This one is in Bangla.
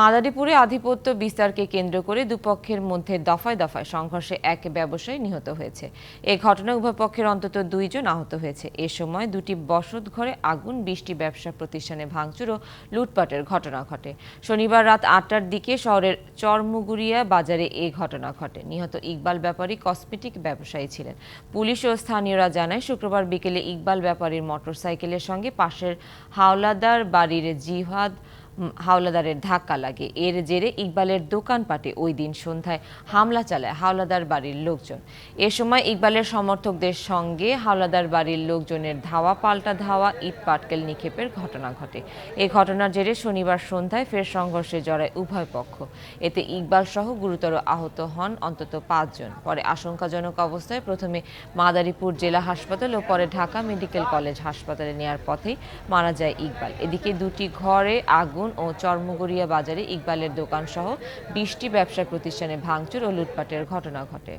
মাদারীপুরে আধিপত্য বিস্তারকে কেন্দ্র করে দুপক্ষের মধ্যে দফায় দফায় সংঘর্ষে এক ব্যবসায়ী নিহত হয়েছে। এ ঘটনায় উভয় পক্ষের অন্তত দুইজন আহত হয়েছে। এ সময় দুটি বসত ঘরে আগুন বৃষ্টি ব্যবসা প্রতিষ্ঠানে ভাঙচুর ও লুটপাটের ঘটনা ঘটে। শনিবার রাত আটটার দিকে শহরের চরমুগুরিয়া বাজারে এ ঘটনা ঘটে। নিহত ইকবাল ব্যাপারী কসমেটিক ব্যবসায়ী ছিলেন। পুলিশ ও স্থানীয়রা জানায়, শুক্রবার বিকেলে ইকবাল ব্যাপারীর মোটরসাইকেলের সঙ্গে পাশের হাওলাদার বাড়ির জিহাদ হাওলাদারের ধাক্কা লাগে। এর জেরে ইকবালের দোকানপাটে ওই দিন সন্ধ্যায় হামলা চালায় হাওলাদার বাড়ির লোকজন। এ সময় ইকবালের সমর্থকদের সঙ্গে হাওলাদার বাড়ির লোকজনের ধাওয়া, পাল্টা ধাওয়া, ইট পাটকেল নিক্ষেপের ঘটনা ঘটে। এ ঘটনার জেরে শনিবার সন্ধ্যায় ফের সংঘর্ষে জড়ায় উভয় পক্ষ। এতে ইকবাল সহ গুরুতর আহত হন অন্তত পাঁচজন। পরে আশঙ্কাজনক অবস্থায় প্রথমে মাদারীপুর জেলা হাসপাতাল ও পরে ঢাকা মেডিকেল কলেজ হাসপাতালে নেয়ার পথেই মারা যায় ইকবাল। এদিকে দুটি ঘরে আগুন ও চর্মগড়িয়া বাজারে ইকবালের দোকানসহ বিশটি ব্যবসা প্রতিষ্ঠানে ভাঙচুর ও লুটপাটের ঘটনা ঘটে।